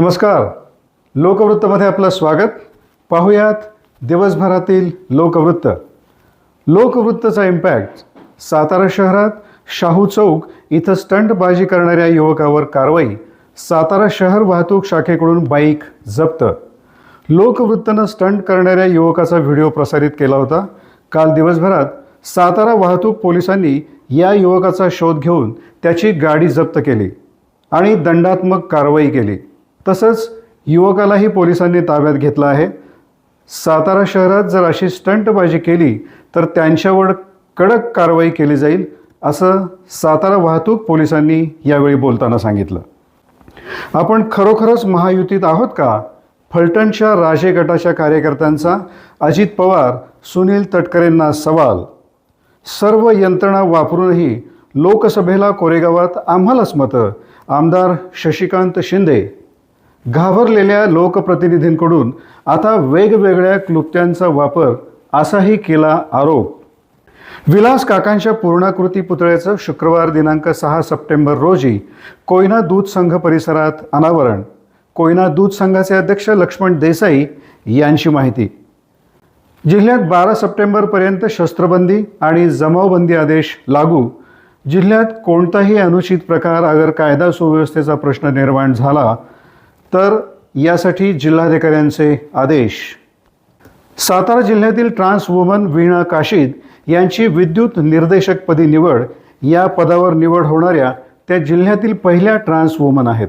नमस्कार. लोकवृत्तमध्ये आपलं स्वागत. पाहूयात दिवसभरातील लोकवृत्त. लोकवृत्तचा इम्पॅक्ट सातारा शहरात शाहू चौक इथं स्टंटबाजी करणाऱ्या युवकावर कारवाई. सातारा शहर वाहतूक शाखेकडून बाईक जप्त. लोकवृत्तनं स्टंट करणाऱ्या युवकाचा व्हिडिओ प्रसारित केला होता. काल दिवसभरात सातारा वाहतूक पोलिसांनी या युवकाचा शोध घेऊन त्याची गाडी जप्त केली आणि दंडात्मक कारवाई केली. तसंच युवकालाही पोलिसांनी ताब्यात घेतलं आहे. सातारा शहरात जर अशी स्टंटबाजी केली तर त्यांच्यावर कडक कारवाई केली जाईल असं सातारा वाहतूक पोलिसांनी यावेळी बोलताना सांगितलं. आपण खरोखरच महायुतीत आहोत का? फलटणच्या राजे गटाच्या कार्यकर्त्यांचा अजित पवार सुनील तटकरेंना सवाल. सर्व यंत्रणा वापरूनही लोकसभेला कोरेगावात आम्हालाच मतं. आमदार शशिकांत शिंदे घाबरलेल्या लोकप्रतिनिधींकडून आता वेगवेगळ्या क्लुप्त्यांचा वापर असाही केला आरोप. विलास काकांच्या पूर्णाकृती पुतळ्याचं शुक्रवार दिनांक सहा सप्टेंबर रोजी कोयना दूध संघ परिसरात अनावरण. कोयना दूध संघाचे अध्यक्ष लक्ष्मण देसाई यांची माहिती. जिल्ह्यात बारा सप्टेंबरपर्यंत शस्त्रबंदी आणि जमावबंदी आदेश लागू. जिल्ह्यात कोणताही अनुचित प्रकार अगर कायदा सुव्यवस्थेचा प्रश्न निर्माण झाला तर यासाठी जिल्हाधिकाऱ्यांचे आदेश. सातारा जिल्ह्यातील ट्रान्स वुमन वीणा काशीद यांची विद्युत निर्देशकपदी निवड या पदावर निवड होणाऱ्या त्या जिल्ह्यातील पहिल्या ट्रान्स वुमन आहेत.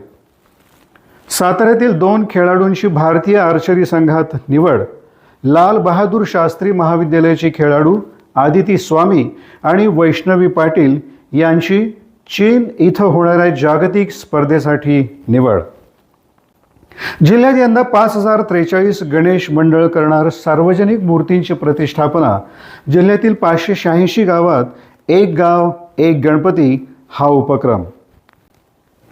साताऱ्यातील दोन खेळाडूंची भारतीय आर्चरी संघात निवड लाल बहादूर शास्त्री महाविद्यालयाची खेळाडू आदिती स्वामी आणि वैष्णवी पाटील यांची चीन इथं होणाऱ्या जागतिक स्पर्धेसाठी निवड. जिल्ह्यात यंदा पाच हजार त्रेचाळीस गणेश मंडळ करणार सार्वजनिक मूर्तींची प्रतिष्ठापना. जिल्ह्यातील पाचशे शहाऐंशी गावात एक गाव एक गणपती हा उपक्रम.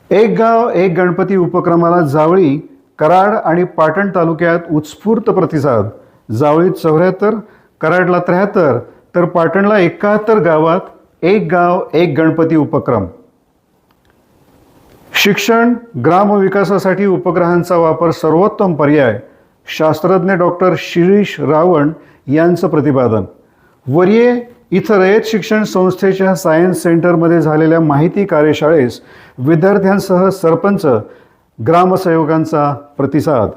एक गाव एक गणपती उपक्रमाला जावळी कराड आणि पाटण तालुक्यात उत्स्फूर्त प्रतिसाद. जावळीत चौऱ्याहत्तर कराडला त्र्याहत्तर तर पाटणला एकाहत्तर गावात एक गाव एक गणपती उपक्रम. शिक्षण ग्रामविकासासाठी उपग्रहांचा वापर सर्वोत्तम पर्याय शास्त्रज्ञ डॉक्टर शिरीष रावण यांचं प्रतिपादन. वरिये इथं रयत शिक्षण संस्थेच्या सायन्स सेंटरमध्ये झालेल्या माहिती कार्यशाळेस विद्यार्थ्यांसह सरपंच ग्रामसेवकांचा प्रतिसाद.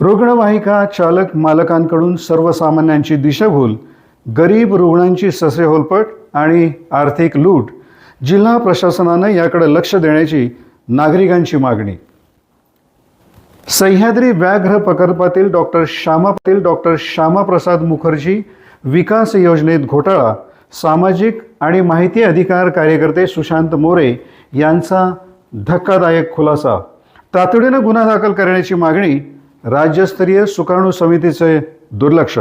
रुग्णवाहिका चालक मालकांकडून सर्वसामान्यांची दिशाभूल गरीब रुग्णांची ससेहोलपट आणि आर्थिक लूट जिल्हा प्रशासनानं याकडे लक्ष देण्याची नागरिकांची मागणी. सह्याद्री व्याघ्र प्रकल्पातील डॉक्टर श्यामा पाटील डॉक्टर श्यामाप्रसाद मुखर्जी विकास योजनेत घोटाळा सामाजिक आणि माहिती अधिकार कार्यकर्ते सुशांत मोरे यांचा धक्कादायक खुलासा. तातडीनं गुन्हा दाखल करण्याची मागणी राज्यस्तरीय सुकाणू समितीचे दुर्लक्ष.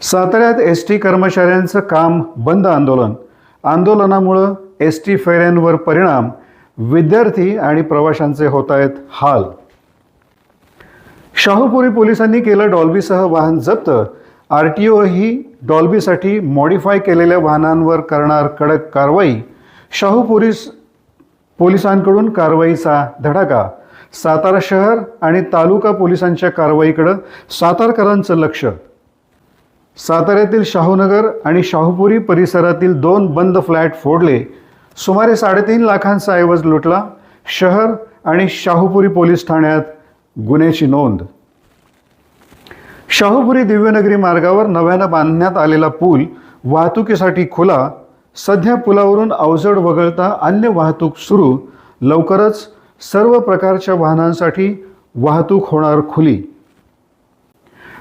साताऱ्यात एस टी कर्मचाऱ्यांचं काम बंद आंदोलन. आंदोलनामुळं एस टी फेऱ्यांवर परिणाम विद्यार्थी आणि प्रवाशांचे होत आहेत हाल. शाहूपुरी पोलिसांनी केलं डॉल्बीसह वाहन जप्त. आर टी ओ ही डॉल्बीसाठी मॉडिफाय केलेल्या वाहनांवर करणार कडक कारवाई. शाहूपुरी पोलिसांकडून कारवाईचा धडाका. सातारा शहर आणि तालुका पोलिसांच्या कारवाईकडं सातारकरांचं लक्ष. साताऱ्यातील शाहूनगर आणि शाहूपुरी परिसरातील दोन बंद फ्लॅट फोडले. सुमारे साडेतीन लाखांचा ऐवज लुटला. शहर आणि शाहूपुरी पोलीस ठाण्यात गुन्ह्याची नोंद. शाहूपुरी दिव्यनगरी मार्गावर नव्यानं बांधण्यात आलेला पूल वाहतुकीसाठी खुला. सध्या पुलावरून अवजड वगळता अन्य वाहतूक सुरू. लवकरच सर्व प्रकारच्या वाहनांसाठी वाहतूक होणार खुली.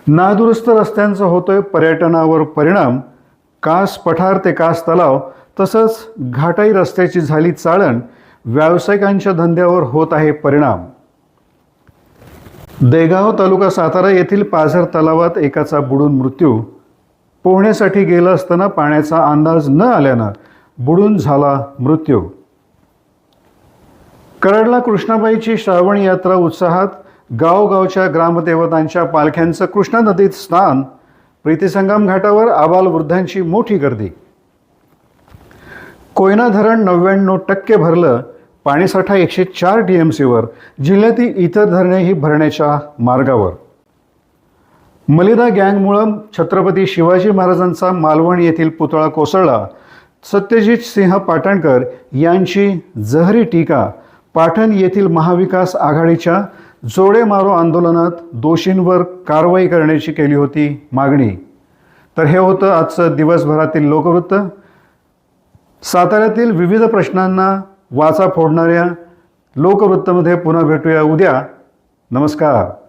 नादुरुस्त रस्त्यांचा होतोय पर्यटनावर परिणाम. कास पठार ते कास तलाव तसंच घाटाई रस्त्याची झाली चाळण व्यावसायिकांच्या धंद्यावर होत आहे परिणाम. देगाव तालुका सातारा येथील पाझर तलावात एकाचा बुडून मृत्यू. पोहण्यासाठी गेलं असताना पाण्याचा अंदाज न आल्यानं बुडून झाला मृत्यू. कराडला कृष्णाबाईची श्रावण यात्रा उत्साहात गावगावच्या ग्रामदेवतांच्या पालख्यांचं कृष्णा नदीत स्नान प्रीतीसंगम घाटावर आबालवृद्धांची मोठी गर्दी. कोयना धरण नव्याण्णव टक्के भरलं पाणीसाठा एकशे चार टी एम सीवर जिल्ह्यातील इतर धरणेही भरण्याच्या मार्गावर. मलिदा गँगमुळं छत्रपती शिवाजी महाराजांचा मालवण येथील पुतळा कोसळला. सत्यजित सिंह पाटणकर यांची जहरी टीका पाटण येथील महाविकास आघाडीच्या जोडे मारो आंदोलनात दोषींवर कारवाई करण्याची केली होती मागणी. तर हे होतं आजचं दिवसभरातील लोकवृत्त. साताऱ्यातील विविध प्रश्नांना वाचा फोडणाऱ्या लोकवृत्तमध्ये पुन्हा भेटूया उद्या. नमस्कार.